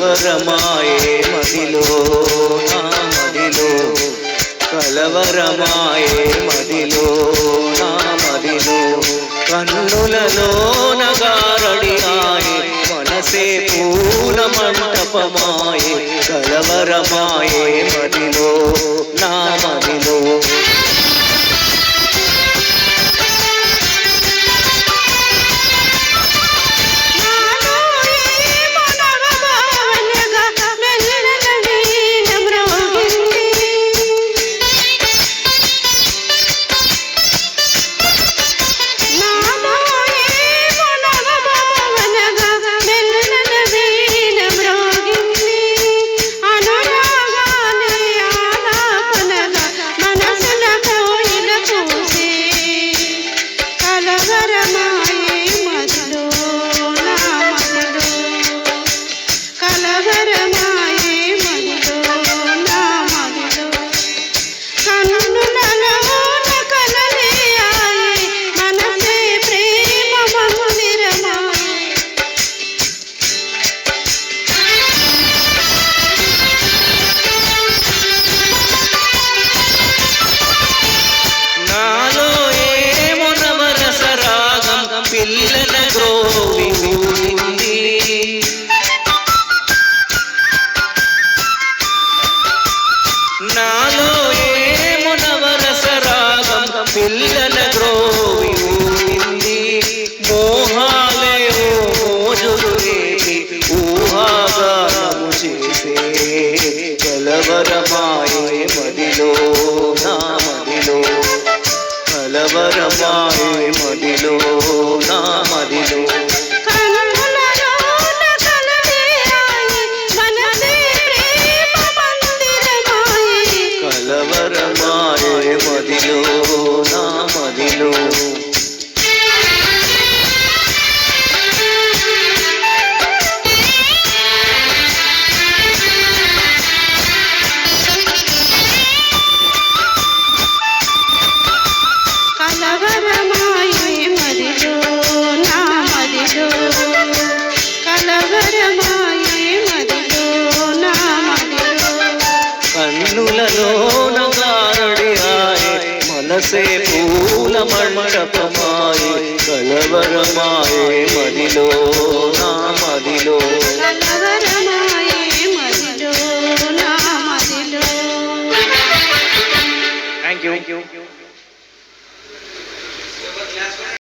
కలవరమాయే మదిలో నా మదిలో. కలవరమాయే మదిలో నా మదిలో. కన్నులలో నగారడి ఆయే మనసే పూల మంటపమాయే. కలవరమాయే మదిలో నా మదిలో. పిల్లల గ్రోవి ఊరింది నాలో ఏమో నవరస రాగం పిల్లల గ్రోవి ఊరింది మోహాలే మోజులు రేపి ఊహాగానము చేసే కలవరమాయే మదిలో నా మదిలో. కలవరమాయే మదిలో నా మదిలో. కలవరమాయే మదిలో. కన్నులలోన నగారడి మనసే పూల మండపమాయే కలవరమాయే మదిలో నా మదిలో.